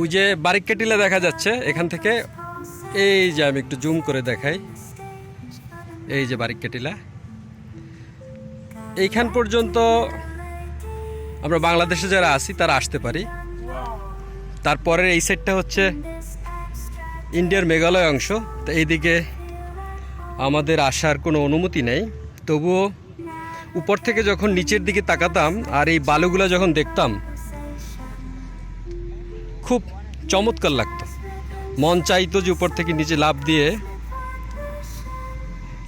ওই যে বারিক টিলা দেখা যাচ্ছে, এখান থেকে এই যে আমি একটু জুম করে দেখাই। এই যে বারিক টিলা এইখান পর্যন্ত আমরা বাংলাদেশে যারা আছি, তারা আসতে পারি। তারপরের এই সাইডটা হচ্ছে ইন্ডিয়ার মেঘালয় অংশ। তো এইদিকে আমাদের আসার কোনো অনুমতি নেই। তবুও উপর থেকে যখন নিচের দিকে তাকাতাম, আর এই বালুগুলো যখন দেখতাম খুব চমৎকার লাগতো। মন চাইতো যে উপর থেকে নিচে লাভ দিয়ে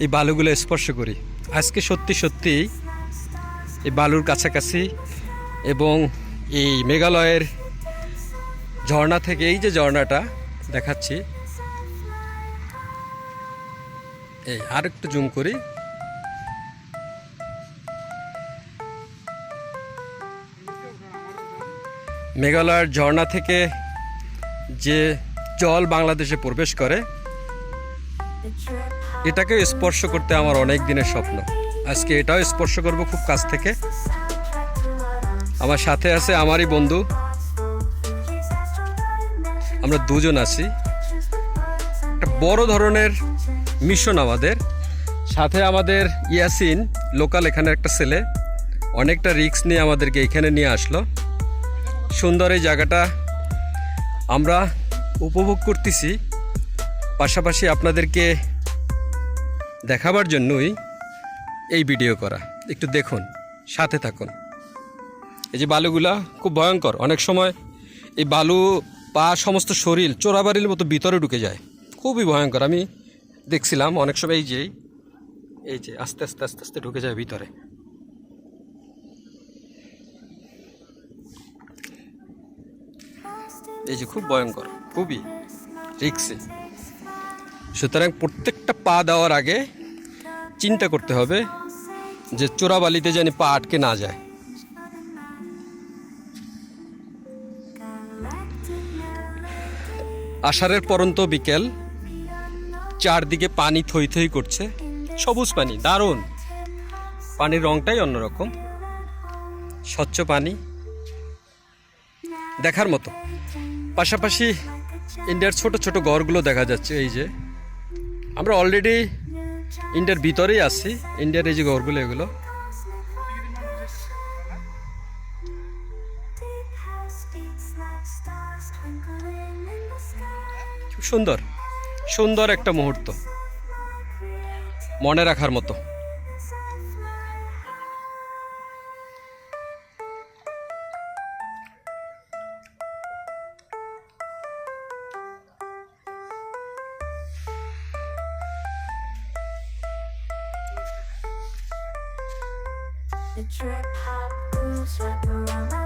এই বালুগুলো স্পর্শ করি। আজকে সত্যি সত্যি এই বালুর কাছাকাছি এবং এই মেঘালয়ের ঝর্ণা থেকে এই যে ঝর্ণাটা দেখাচ্ছি, এই আর একটু জুম করি। মেঘালয়ের ঝর্ণা থেকে যে জল বাংলাদেশে প্রবেশ করে, এটাকে স্পর্শ করতে আমার অনেক দিনের স্বপ্ন। আজকে এটাও স্পর্শ করব খুব কাছ থেকে। আমার সাথে আছে আমারই বন্ধু। আমরা দুজন আছি। একটা বড় ধরনের মিশন আমাদের। সাথে আমাদের ইয়াসিন, লোকাল এখানে একটা ছেলে। অনেকটা রিস্ক নিয়ে আমাদেরকে এখানে নিয়ে আসলো। সুন্দর এই জায়গাটা আমরা উপভোগ করতেছি। পাশাপাশি আপনাদেরকে দেখাবার জন্যই এই ভিডিও করা। একটু দেখুন, সাথে থাকুন। এই যে বালুগুলা খুব ভয়ঙ্কর। অনেক সময় এই বালু পা সমস্ত শরীর চোরাবাড়ির মতো ভিতরে ঢুকে যায়। খুবই ভয়ঙ্কর। আমি দেখছিলাম অনেক সময় এই যে এই যে আস্তে আস্তে আস্তে আস্তে ঢুকে যায় ভিতরে। এই যে খুব ভয়ঙ্কর, খুবই রিক্সি। সুতরাং প্রত্যেকটা পা দেওয়ার আগে চিন্তা করতে হবে যে চোরাবালিতে যেন পা আটকে না যায়। আষাঢ়ের পরন্ত বিকেল, চারদিকে পানি থই থই করছে, সবুজ পানি, দারুণ। পানির রংটাই অন্যরকম, স্বচ্ছ পানি, দেখার মতো। পাশাপাশি ইন্ডিয়ার ছোট ছোট ঘরগুলো দেখা যাচ্ছে, এই যে। আমরা অলরেডি ইন্ডিয়ার ভিতরেই আছি, ইন্ডিয়ার এই যে ঘরগুলো এগুলো। সুন্দর সুন্দর একটা মুহূর্ত। মনে রাখার মতো। The trip hop moves wrap around my